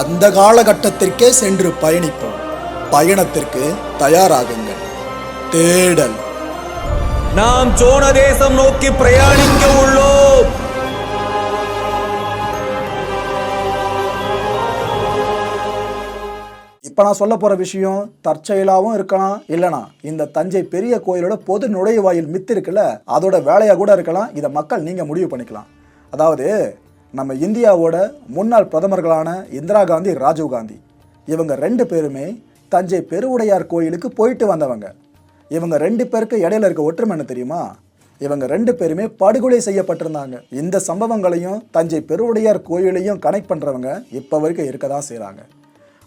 அந்த காலகட்டத்திற்கே சென்று பயணிப்போம். பயணத்திற்கு தயாராகுங்கள். தேடல். நாம் சோழ தேசம் நோக்கி பிரயாணிக்க உள்ளோம். இப்போ நான் சொல்ல போகிற விஷயம் தற்செயலாகவும் இருக்கலாம் இல்லைனா இந்த தஞ்சை பெரிய கோயிலோட பொது நுழைவாயில் மித்து இருக்குல்ல அதோட வேலையாக கூட இருக்கலாம் இதை மக்கள் நீங்கள் முடிவு பண்ணிக்கலாம். அதாவது நம்ம இந்தியாவோட முன்னாள் பிரதமர்களான இந்திரா காந்தி ராஜீவ் காந்தி. இவங்க ரெண்டு பேருமே தஞ்சை பெருவுடையார் கோயிலுக்கு போயிட்டு வந்தவங்க. இவங்க ரெண்டு பேருக்கு இடையில இருக்க ஒற்றுமை என்ன தெரியுமா? இவங்க ரெண்டு பேருமே படுகொலை செய்யப்பட்டிருந்தாங்க. இந்த சம்பவங்களையும் தஞ்சை பெருவுடையார் கோயிலையும் கனெக்ட் பண்ணுறவங்க இப்போ வரைக்கும் இருக்க தான் செய்கிறாங்க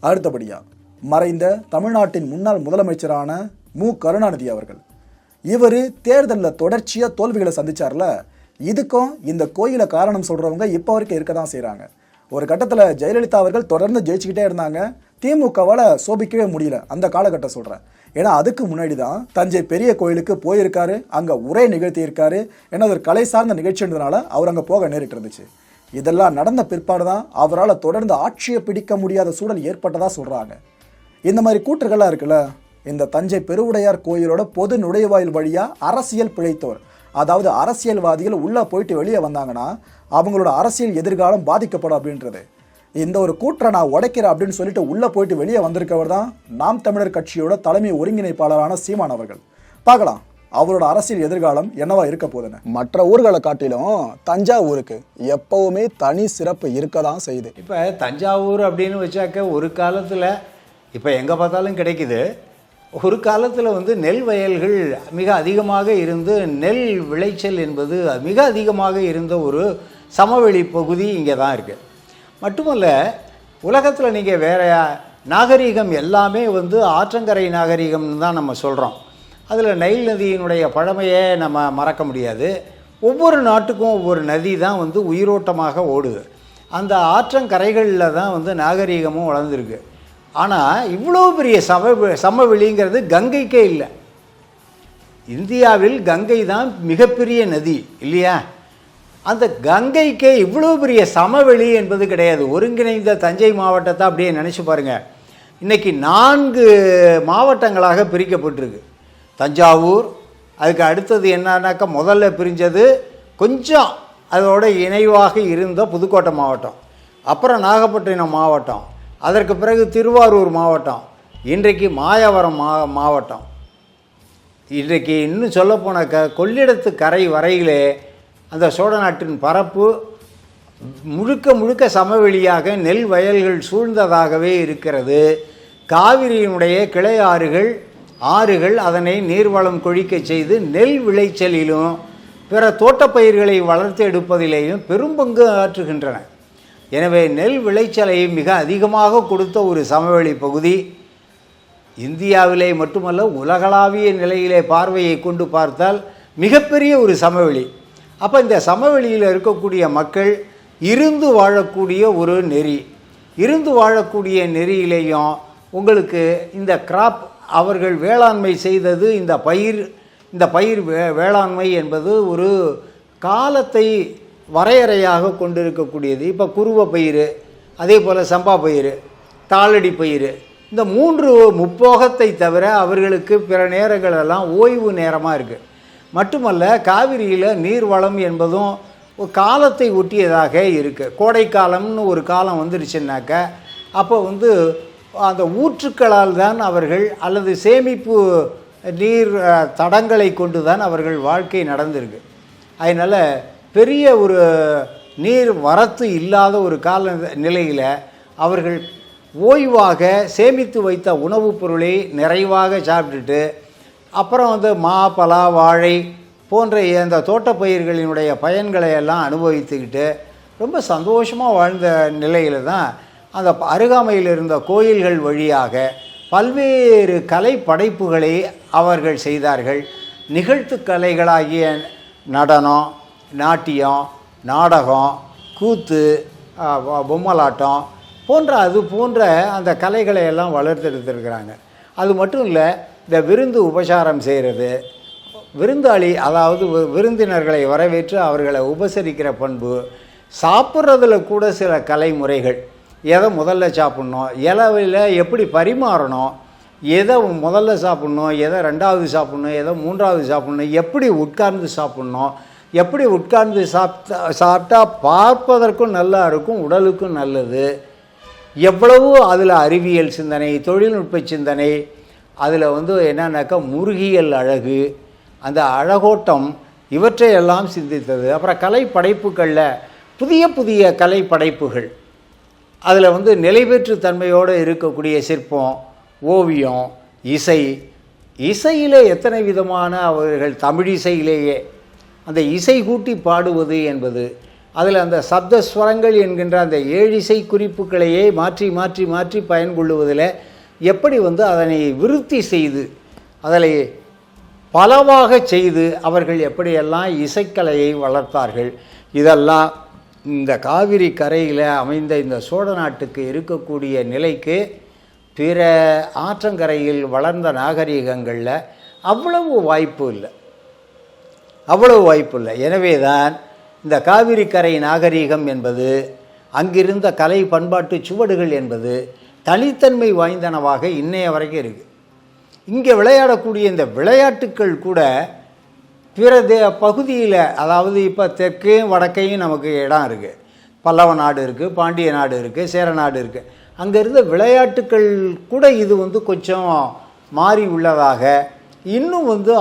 அடுத்தபடியாக மறைந்த தமிழ்நாட்டின் முன்னாள் முதலமைச்சரான மு. கருணாநிதி அவர்கள். இவர் தேர்தலில் தொடர்ச்சியாக தோல்விகளை சந்திச்சார்ல இதுக்கும் இந்த கோயிலை காரணம் சொல்கிறவங்க இப்போ வரைக்கும் இருக்க தான் செய்கிறாங்க ஒரு கட்டத்தில் ஜெயலலிதா அவர்கள் தொடர்ந்து ஜெயிச்சுக்கிட்டே இருந்தாங்க. திமுகவால் சோபிக்கவே முடியல. அந்த காலகட்டம் சொல்கிறேன் ஏன்னா அதுக்கு முன்னாடி தான் தஞ்சை பெரிய கோயிலுக்கு போயிருக்காரு. அங்கே உரை நிகழ்த்தியிருக்காரு. ஏன்னா ஒரு கலை சார்ந்த நிகழ்ச்சின்றதுனால அவர் அங்கே போக நேரிட்டு இருந்துச்சு. இதெல்லாம் நடந்த பிற்பாடு தான் அவரால் தொடர்ந்து ஆட்சியை பிடிக்க முடியாத சூழல் ஏற்பட்டதாக சொல்கிறாங்க இந்த மாதிரி கூற்றுகள்லாம் இருக்குல்ல? இந்த தஞ்சை பெருவுடையார் கோயிலோட பொது நுழைவாயில் வழியாக அரசியல் பிழைத்தோர் அதாவது அரசியல்வாதிகள் உள்ளே போயிட்டு வெளியே வந்தாங்கன்னா அவங்களோட அரசியல் எதிர்காலம் பாதிக்கப்படும் அப்படின்றது. இந்த ஒரு கூற்றை நான் உடைக்கிறேன் அப்படின்னு சொல்லிட்டு உள்ளே போயிட்டு வெளியே வந்திருக்கவர் தான் நாம் தமிழர் கட்சியோட தலைமை ஒருங்கிணைப்பாளரான சீமான் அவர்கள். பார்க்கலாம் அவரோட அரசியல் எதிர்காலம் என்னவா இருக்க போகுதுன்னு. மற்ற ஊர்களை காட்டிலும் தஞ்சாவூருக்கு எப்பவுமே தனி சிறப்பு இருக்க தான் செய்யுது. இப்போ தஞ்சாவூர் அப்படின்னு வச்சாக்க ஒரு காலத்தில் இப்போ எங்கே பார்த்தாலும் கிடைக்குது. ஒரு காலத்தில் வந்து நெல் வயல்கள் மிக அதிகமாக இருந்து நெல் விளைச்சல் என்பது மிக அதிகமாக இருந்த ஒரு சமவெளி பகுதி இங்கே தான் இருக்குது மட்டுமல்ல உலகத்தில் நீங்கள் வேறையா நாகரீகம் எல்லாமே வந்து ஆற்றங்கரை நாகரீகம்னு தான் நம்ம சொல்கிறோம் அதில் நைல் நதியினுடைய பழமையை நம்ம மறக்க முடியாது. ஒவ்வொரு நாட்டுக்கும் ஒவ்வொரு நதி தான் வந்து உயிரோட்டமாக ஓடுது. அந்த ஆற்றங்கரைகளில் தான் வந்து நாகரீகமும் வளர்ந்துருக்கு. ஆனால் இவ்வளோ பெரிய சம சமவெளிங்கிறது கங்கைக்கே இல்லை. இந்தியாவில் கங்கை தான் மிகப்பெரிய நதி இல்லையா? அந்த கங்கைக்கே இவ்வளோ பெரிய சமவெளி என்பது கிடையாது. ஒருங்கிணைந்த தஞ்சை மாவட்டத்தை அப்படியே நினச்சி பாருங்கள் இன்றைக்கி நான்கு மாவட்டங்களாக பிரிக்கப்பட்டிருக்கு. தஞ்சாவூர் அதுக்கு அடுத்தது என்னன்னாக்கா முதல்ல பிரிஞ்சது கொஞ்சம் அதோட இணைவாக இருந்த புதுக்கோட்டை மாவட்டம். அப்புறம் நாகப்பட்டினம் மாவட்டம். அதற்கு பிறகு திருவாரூர் மாவட்டம் இன்றைக்கு மாயவரம் மா மாவட்டம். இன்றைக்கு இன்னும் சொல்லப்போன க கொள்ளிடத்து கரை வரையிலே அந்த சோழ நாட்டின் பரப்பு முழுக்க முழுக்க சமவெளியாக நெல் வயல்கள் சூழ்ந்ததாகவே இருக்கிறது. காவிரியினுடைய கிளை ஆறுகள் ஆறுகள் அதனை நீர்வளம் கொழிக்கச் செய்து நெல் விளைச்சலிலும் பிற தோட்டப்பயிர்களை வளர்த்து எடுப்பதிலேயும் பெரும்பங்கு ஆற்றுகின்றன. எனவே நெல் விளைச்சலை மிக அதிகமாக கொடுத்த ஒரு சமவெளி பகுதி இந்தியாவிலே மட்டுமல்ல உலகளாவிய நிலையிலே பார்வையை கொண்டு பார்த்தால் மிகப்பெரிய ஒரு சமவெளி. அப்போ இந்த சமவெளியில் இருக்கக்கூடிய மக்கள் இருந்து வாழக்கூடிய ஒரு நெறி. இருந்து வாழக்கூடிய நெறியிலேயும் உங்களுக்கு இந்த கிராப் அவர்கள் வேளாண்மை செய்தது இந்த பயிர் இந்த பயிர் வே வேளாண்மை என்பது ஒரு காலத்தை வரையறையாக கொண்டிருக்கக்கூடியது. இப்போ குருவ பயிர் அதே போல் சம்பா பயிர் தாளடி பயிர் இந்த மூன்று முப்போகத்தை தவிர அவர்களுக்கு பிற நேரங்களெல்லாம் ஓய்வு நேரமாக இருக்குது மட்டுமல்ல காவிரியில் நீர்வளம் என்பதும் காலத்தை ஒட்டியதாக இருக்குது கோடைக்காலம்னு ஒரு காலம் வந்துருச்சுன்னாக்க அப்போ வந்து அந்த ஊற்றுக்களால் தான் அவர்கள் அல்லது சேமிப்பு நீர் தடங்களை கொண்டு தான் அவர்கள் வாழ்க்கை நடந்திருக்கு. அதனால் பெரிய ஒரு நீர் வரத்து இல்லாத ஒரு கால நிலையில் அவர்கள் ஓய்வாக சேமித்து வைத்த உணவுப் பொருளை நிறைவாக சாப்பிட்டுட்டு அப்புறம் வந்து மா பலா வாழை போன்ற இந்த தோட்டப்பயிர்களினுடைய பயன்களை எல்லாம் அனுபவித்துக்கிட்டு ரொம்ப சந்தோஷமாக வாழ்ந்த நிலையில் தான் அந்த அருகாமையில் இருந்த கோயில்கள் வழியாக பல்வேறு கலை படைப்புகளை அவர்கள் செய்தார்கள். நிகழ்த்து கலைகளாகிய நடனம் நாட்டியம் நாடகம் கூத்து பொம்மலாட்டம் போன்ற அது போன்ற அந்த கலைகளை எல்லாம் வளர்த்தெடுத்திருக்கிறாங்க அது மட்டும் இல்லை இந்த விருந்து உபசாரம் செய்கிறது விருந்தாளி அதாவது வி- விருந்தினர்களை வரவேற்று அவர்களை உபசரிக்கிற பண்பு சாப்பிட்றதுல கூட சில கலைமுறைகள் எதை முதல்ல சாப்பிட்ணும் இலவையில் எப்படி பரிமாறணும் எதை முதல்ல சாப்பிட்ணும் எதை ரெண்டாவது சாப்பிட்ணும் எதை மூன்றாவது சாப்பிட்ணும் எப்படி உட்கார்ந்து சாப்பிட்ணும் எப்படி உட்கார்ந்து சாப்பிட்டா சாப்பிட்டா பார்ப்பதற்கும் நல்லா இருக்கும் உடலுக்கும் நல்லது. எவ்வளவோ அதில் அறிவியல் சிந்தனை தொழில்நுட்ப சிந்தனை அதில் வந்து என்னன்னாக்கா முருகியல் அழகு அந்த அழகோட்டம் இவற்றையெல்லாம் சிந்தித்தது. அப்புறம் கலை படைப்புகளில் புதிய புதிய கலை படைப்புகள். அதில் வந்து நிலைபெற்று தன்மையோடு இருக்கக்கூடிய சிற்பம் ஓவியம் இசை. இசையிலே எத்தனை விதமான அவர்கள் தமிழ் இசையிலேயே அந்த இசை கூட்டி பாடுவது என்பது அதில் அந்த சப்தஸ்வரங்கள் என்கின்ற அந்த ஏழிசை குறிப்புகளையே மாற்றி மாற்றி மாற்றி பயன்கொள்ளுவதில் எப்படி வந்து அதனை விருத்தி செய்து அதில் பலவாக செய்து அவர்கள் எப்படியெல்லாம் இசைக்கலையை வளர்த்தார்கள். இதெல்லாம் இந்த காவிரி கரையில் அமைந்த இந்த சோழ நாட்டுக்கு இருக்கக்கூடிய நிலைக்கு பிற ஆற்றங்கரையில் வளர்ந்த நாகரிகங்களில் அவ்வளவு வாய்ப்பு இல்லை. அவ்வளவு வாய்ப்பு இல்லை எனவே தான் இந்த காவிரி கரை நாகரீகம் என்பது அங்கிருந்த கலை பண்பாட்டு சுவடுகள் என்பது தனித்தன்மை வாய்ந்தனவாக இன்னைய வரைக்கும் இருக்குது இங்கே விளையாடக்கூடிய இந்த விளையாட்டுக்கள் கூட பிற தே பகுதியில் அதாவது இப்போ தெற்கையும் வடக்கையும் நமக்கு இடம் இருக்குது பல்லவ நாடு இருக்குது பாண்டிய நாடு இருக்குது சேர நாடு இருக்குது அங்கே இருந்த விளையாட்டுக்கள் கூட இது வந்து கொஞ்சம் மாறி உள்ளதாக இன்னும் வந்து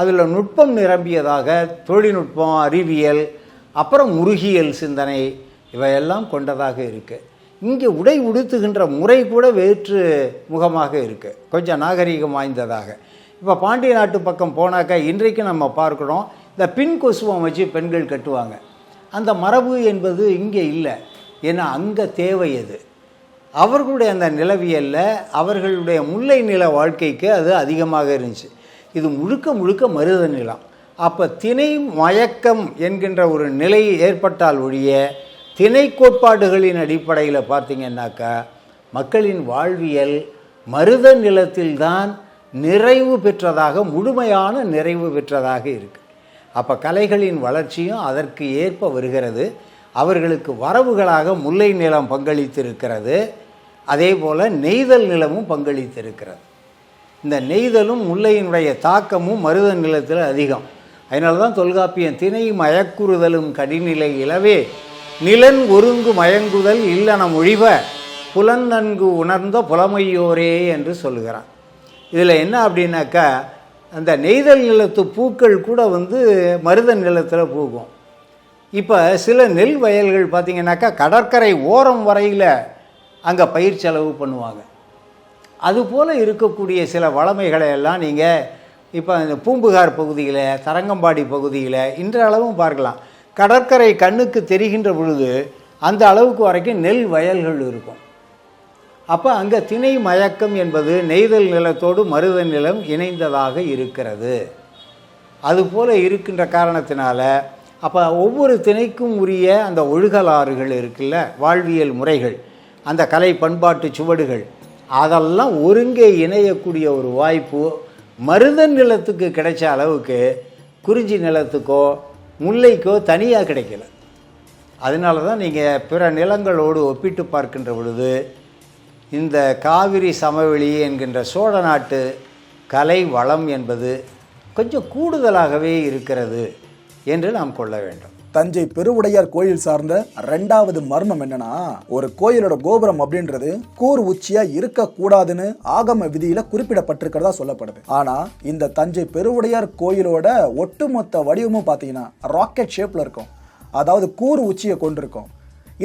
அதில் நுட்பம் நிரம்பியதாக தொழில்நுட்பம் அறிவியல் அப்புறம் முருகியல் சிந்தனை இவையெல்லாம் கொண்டதாக இருக்குது இங்கே உடை உடுத்துகின்ற முறை கூட வேற்று முகமாக இருக்குது கொஞ்சம் நாகரீகம் வாய்ந்ததாக. இப்போ பாண்டிய நாட்டு பக்கம் போனாக்கா இன்றைக்கு நம்ம பார்க்குறோம் இந்த பின் கொசுவம் வச்சு பெண்கள் கட்டுவாங்க. அந்த மரபு என்பது இங்கே இல்லை. ஏன்னா அங்கே தேவை அது அவர்களுடைய அந்த நிலவியலில் அவர்களுடைய முல்லை நில வாழ்க்கைக்கு அது அதிகமாக இருந்துச்சு. இது முழுக்க முழுக்க மருத நிலம். அப்போ திணை மயக்கம் என்கின்ற ஒரு நிலை ஏற்பட்டால் ஒழிய திணை கோட்பாடுகளின் அடிப்படையில் பார்த்தீங்கன்னாக்கா மக்களின் வாழ்வியல் மருத நிலத்தில்தான் நிறைவு பெற்றதாக முழுமையான நிறைவு பெற்றதாக இருக்குது அப்போ கலைகளின் வளர்ச்சியும் அதற்கு ஏற்ப வருகிறது. அவர்களுக்கு வரவுகளாக முல்லை நிலம் பங்களித்திருக்கிறது. அதே போல் நெய்தல் நிலமும் பங்களித்திருக்கிறது. இந்த நெய்தலும் முல்லையினுடைய தாக்கமும் மருத நிலத்தில் அதிகம். அதனால தான் தொல்காப்பியம் திணை மயக்குறுதலும் கடிநிலை இலவே. நிலன் ஒருங்கு மயங்குதல் இல்லன மொழிவ புலன் நன்கு உணர்ந்த புலமையோரே என்று சொல்லுகிறான் இதில் என்ன அப்படின்னாக்கா அந்த நெய்தல் நிலத்து பூக்கள் கூட வந்து மருத நிலத்தில் பூக்கும். இப்போ சில நெல் வயல்கள் பார்த்திங்கனாக்கா கடற்கரை ஓரம் வரையில் அங்கே பயிர் செலவு பண்ணுவாங்க. அதுபோல் இருக்கக்கூடிய சில வளமைகளை எல்லாம் நீங்கள் இப்போ இந்த பூம்புகார் பகுதியில் தரங்கம்பாடி பகுதியில் இன்றளவும் பார்க்கலாம். கடற்கரை கண்ணுக்கு தெரிகின்ற பொழுது அந்த அளவுக்கு வரைக்கும் நெல் வயல்கள் இருக்கும். அப்போ அங்கே திணை மயக்கம் என்பது நெய்தல் நிலத்தோடு மருத நிலம் இணைந்ததாக இருக்கிறது. அதுபோல் இருக்கின்ற காரணத்தினால அப்போ ஒவ்வொரு திணைக்கும் உரிய அந்த ஒழுகலாறுகள் இருக்குல்ல வாழ்வியல் முறைகள் அந்த கலை பண்பாட்டு சுவடுகள் அதெல்லாம் ஒருங்கே இணையக்கூடிய ஒரு வாய்ப்பு மருத நிலத்துக்கு கிடைச்ச அளவுக்கு குறிஞ்சி நிலத்துக்கோ முல்லைக்கோ தனியாக கிடைக்கல. அதனால தான் நீங்கள் பிற நிலங்களோடு ஒப்பிட்டு பார்க்கின்ற பொழுது இந்த காவிரி சமவெளி என்கின்ற சோழ நாட்டு கலை வளம் என்பது கொஞ்சம் கூடுதலாகவே இருக்கிறது என்று நாம் கொள்ள வேண்டும். தஞ்சை பெருவுடையார் கோயில் சார்ந்த ரெண்டாவது மர்மம் என்னன்னா ஒரு கோயிலோட கோபுரம் அப்படின்றது கூர் உச்சியா இருக்க கூடாதுன்னு ஆகம விதியில குறிப்பிடப்பட்டிருக்கிறதா சொல்லப்படுது. ஆனா இந்த தஞ்சை பெருவுடையார் கோயிலோட ஒட்டுமொத்த வடிவமும் பாத்தீங்கன்னா ராக்கெட் ஷேப்ல இருக்கும். அதாவது கூர் உச்சியை கொண்டிருக்கும்.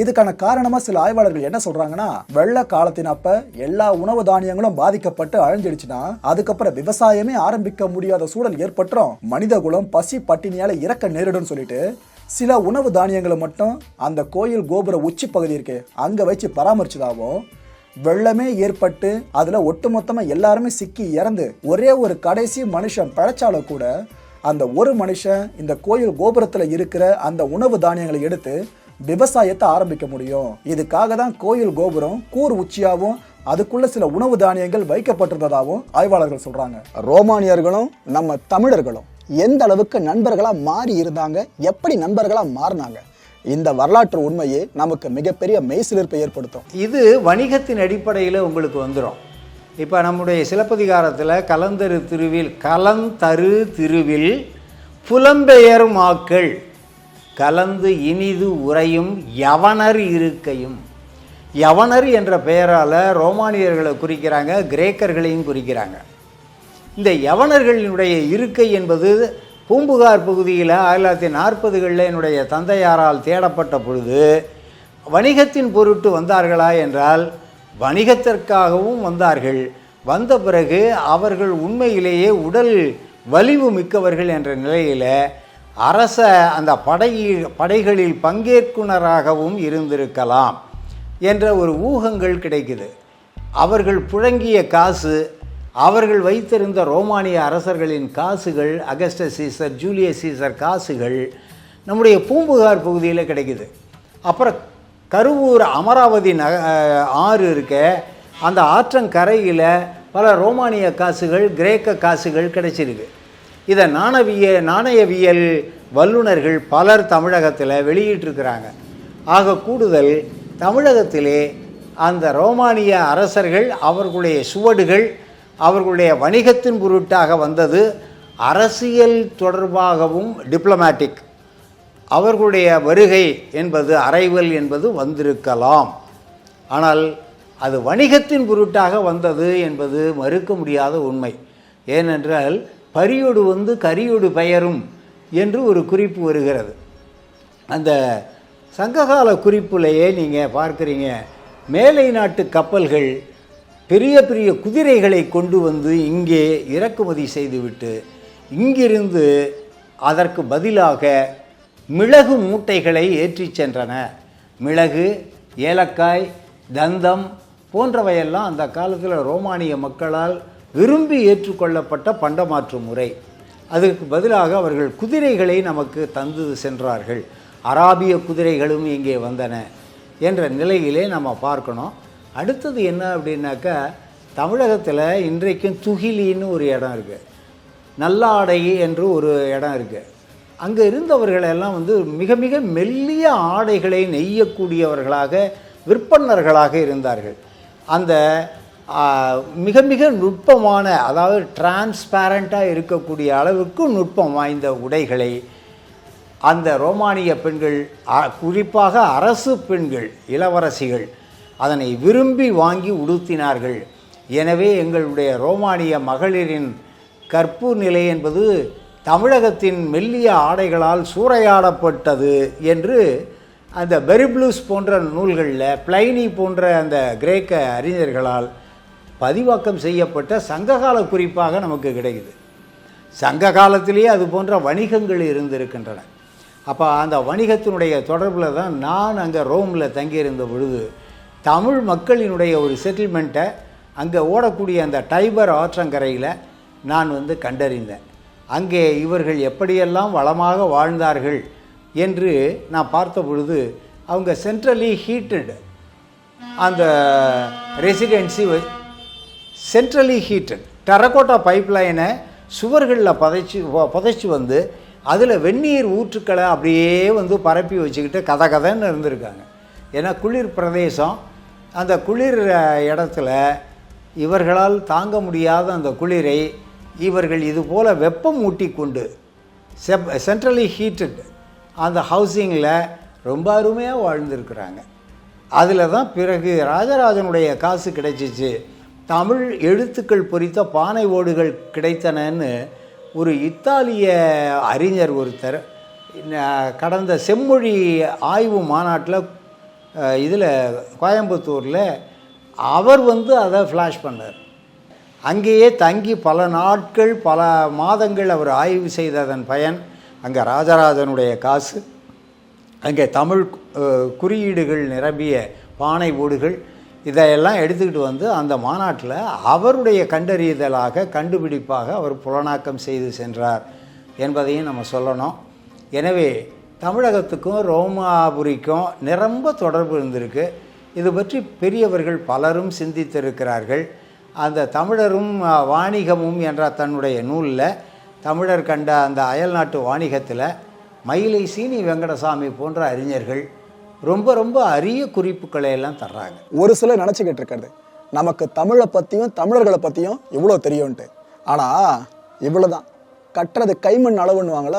இதுக்கான காரணமா சில ஆய்வாளர்கள் என்ன சொல்றாங்கன்னா வெள்ள காலத்தின் அப்ப எல்லா உணவு தானியங்களும் பாதிக்கப்பட்டு அழிஞ்சிடுச்சுன்னா அதுக்கப்புறம் விவசாயமே ஆரம்பிக்க முடியாத சூழல் ஏற்பட்டுரும். மனித குலம் பசி பட்டினியால இறக்க நேரிடும் சொல்லிட்டு சில உணவு தானியங்களை மட்டும் அந்த கோயில் கோபுர உச்சி பகுதி இருக்கு அங்கே வச்சு பராமரிச்சதாகவும் வெள்ளமே ஏற்பட்டு அதில் ஒட்டுமொத்தமாக எல்லாருமே சிக்கி இறந்து ஒரே ஒரு கடைசி மனுஷன் பிழைச்சாலும் கூட அந்த ஒரு மனுஷன் இந்த கோயில் கோபுரத்தில் இருக்கிற அந்த உணவு தானியங்களை எடுத்து விவசாயத்தை ஆரம்பிக்க முடியும். இதுக்காக தான் கோயில் கோபுரம் கூர் உச்சியாகவும் அதுக்குள்ள சில உணவு தானியங்கள் வைக்கப்பட்டிருந்ததாகவும் ஆய்வாளர்கள் சொல்றாங்க. ரோமானியர்களும் நம்ம தமிழர்களும் எந்த அளவுக்கு நண்பர்களாக மாறி இருந்தாங்க எப்படி நண்பர்களாக மாறினாங்க? இந்த வரலாற்று உண்மையே நமக்கு மிகப்பெரிய மெய்சிலிருப்பை ஏற்படுத்தும். இது வணிகத்தின் அடிப்படையில் உங்களுக்கு வந்துடும் இப்போ நம்முடைய சிலப்பதிகாரத்தில் கலந்தரு திருவில் கலந்தரு திருவில் புலம்பெயர் மாக்கள் கலந்து இனிது உறையும் யவனர் இருக்கையும். யவனர் என்ற பெயரால் ரோமானியர்களை குறிக்கிறாங்க கிரேக்கர்களையும் குறிக்கிறாங்க. இந்த யவனர்களினுடைய இருக்கை என்பது பூம்புகார் பகுதியில் ஆயிரத்தி தொள்ளாயிரத்தி நாற்பதுகளில் என்னுடைய தந்தையாரால் தேடப்பட்ட பொழுது வணிகத்தின் பொருட்டு வந்தார்களா என்றால் வணிகத்திற்காகவும் வந்தார்கள். வந்த பிறகு அவர்கள் உண்மையிலேயே உடல் வலிவு மிக்கவர்கள் என்ற நிலையில் அரச அந்த படை படைகளில் பங்கேற்குனராகவும் இருந்திருக்கலாம் என்ற ஒரு ஊகங்கள் கிடைக்குது. அவர்கள் புழங்கிய காசு அவர்கள் வைத்திருந்த ரோமானிய அரசர்களின் காசுகள் அகஸ்ட சீசர் ஜூலியஸ் சீசர் காசுகள் நம்முடைய பூம்புகார் பகுதியில் கிடைக்குது. அப்புறம் கருவூர் அமராவதி நக ஆறு இருக்க அந்த ஆற்றங்கரையில் பல ரோமானிய காசுகள் கிரேக்க காசுகள் கிடைச்சிருக்கு. இதை நாணவிய நாணயவியல் வல்லுநர்கள் பலர் தமிழகத்தில் வெளியிட்டிருக்கிறாங்க. ஆக கூடுதல் தமிழகத்திலே அந்த ரோமானிய அரசர்கள் அவர்களுடைய சுவடுகள் அவர்களுடைய வணிகத்தின் பொருட்டாக வந்தது அரசியல் தொடர்பாகவும் டிப்ளமேட்டிக் அவர்களுடைய வருகை என்பது அரைவல் என்பது வந்திருக்கலாம். ஆனால் அது வணிகத்தின் பொருட்டாக வந்தது என்பது மறுக்க முடியாத உண்மை. ஏனென்றால் பரியோடு வந்து கரியோடு பெயரும் என்று ஒரு குறிப்பு வருகிறது. அந்த சங்ககால குறிப்பிலேயே நீங்கள் பார்க்குறீங்க மேலை நாட்டு கப்பல்கள் பெரிய பெரிய குதிரைகளை கொண்டு வந்து இங்கே இறக்குமதி செய்துவிட்டு இங்கிருந்து அதற்கு பதிலாக மிளகு மூட்டைகளை ஏற்றிச் சென்றன. மிளகு ஏலக்காய் தந்தம் போன்றவையெல்லாம் அந்த காலத்தில் ரோமானிய மக்களால் விரும்பி ஏற்றுக்கொள்ளப்பட்ட பண்டமாற்று முறை. அதற்கு பதிலாக அவர்கள் குதிரைகளை நமக்கு தந்து சென்றார்கள். அராபிய குதிரைகளும் இங்கே வந்தன என்ற நிலையிலே நம்ம பார்க்கணும். அடுத்தது என்ன அப்படின்னாக்கா தமிழகத்தில் இன்றைக்கும் துகிலின்னு ஒரு இடம் இருக்குது நல்லாடை என்று ஒரு இடம் இருக்குது அங்கே இருந்தவர்களெல்லாம் வந்து மிக மிக மெல்லிய ஆடைகளை நெய்யக்கூடியவர்களாக விற்பனர்களாக இருந்தார்கள். அந்த மிக மிக நுட்பமான அதாவது டிரான்ஸ்பேரண்ட்டாக இருக்கக்கூடிய அளவுக்கு நுட்பம் வாய்ந்த உடைகளை அந்த ரோமானிய பெண்கள் அ- குறிப்பாக அரசு பெண்கள் இளவரசிகள் அதனை விரும்பி வாங்கி உடுத்தினார்கள். எனவே எங்களுடைய ரோமானிய மகளிரின் கற்பு நிலை என்பது தமிழகத்தின் மெல்லிய ஆடைகளால் சூறையாடப்பட்டது என்று அந்த பெரிப்ளூஸ் போன்ற நூல்களில் பிளைனி போன்ற அந்த கிரேக்க அறிஞர்களால் பதிவாக்கம் செய்யப்பட்ட சங்ககால குறிப்பாக நமக்கு கிடைக்குது. சங்க காலத்திலேயே அது போன்ற வணிகங்கள் இருந்திருக்கின்றன. அப்போ அந்த வணிகத்தினுடைய தொடர்பில் தான் நான் அங்கே ரோமில் தங்கியிருந்த பொழுது தமிழ் மக்களினுடைய ஒரு செட்டில்மெண்ட்டை அங்கே ஓடக்கூடிய அந்த டைபர் ஆற்றங்கரையில் நான் வந்து கண்டறிந்தேன். அங்கே இவர்கள் எப்படியெல்லாம் வளமாக வாழ்ந்தார்கள் என்று நான் பார்த்த பொழுது அவங்க சென்ட்ரலி ஹீட்டட் அந்த ரெசிடென்சி சென்ட்ரலி ஹீட்டட் டெரகோட்டா பைப்லைனை சுவர்களில் புதைச்சி புதைச்சி வந்து அதில் வெந்நீர் ஊற்றுக்களை அப்படியே வந்து பரப்பி வச்சுக்கிட்டு கதை கதைன்னு இருந்திருக்காங்க. ஏன்னா குளிர் பிரதேசம் அந்த குளிர் இடத்துல இவர்களால் தாங்க முடியாத அந்த குளிரை இவர்கள் இது போல் வெப்பம் ஊட்டி கொண்டு செப் சென்ட்ரலி ஹீட்டட் அந்த ஹவுசிங்கில் ரொம்ப அருமையாக வாழ்ந்திருக்கிறாங்க. அதில் தான் பிறகு ராஜராஜனுடைய காசு கிடைச்சிச்சு. தமிழ் எழுத்துக்கள் பொறித்த பானை ஓடுகள் கிடைத்தனன்னு ஒரு இத்தாலிய அறிஞர் ஒருத்தர் கடந்த செம்மொழி ஆய்வு மாநாட்டில் இதில் கோயம்புத்தூரில் அவர் வந்து அதை ஃப்ளாஷ் பண்ணார். அங்கேயே தங்கி பல நாட்கள் பல மாதங்கள் அவர் ஆய்வு செய்ததன் பயன் அங்கே ராஜராஜனுடைய காசு அங்கே தமிழ் குறியீடுகள் நிரம்பிய பானை ஓடுகள் இதையெல்லாம் எடுத்துக்கிட்டு வந்து அந்த மாநாட்டில் அவருடைய கண்டறிதலாக கண்டுபிடிப்பாக அவர் புலனாக்கம் செய்து சென்றார் என்பதையும் நம்ம சொல்லணும். எனவே தமிழகத்துக்கும் ரோமாபுரிக்கும் நிரம்ப தொடர்பு இருந்திருக்கு. இது பற்றி பெரியவர்கள் பலரும் சிந்தித்திருக்கிறார்கள். அந்த தமிழரும் வாணிகமும் என்ற தன்னுடைய நூலில் தமிழர் கண்ட அந்த அயல்நாட்டு வாணிகத்தில் மயிலை சீனி வெங்கடசாமி போன்ற அறிஞர்கள் ரொம்ப ரொம்ப அரிய குறிப்புகளை எல்லாம் தர்றாங்க. ஒரு சிலர் நினச்சிக்கிட்டு இருக்கிறது நமக்கு தமிழை பற்றியும் தமிழர்களை பற்றியும் இவ்வளோ தெரியும்ன்ட்டு. ஆனால் இவ்வளோதான் கட்டுறது கைமண் அளவுன்னுவாங்கள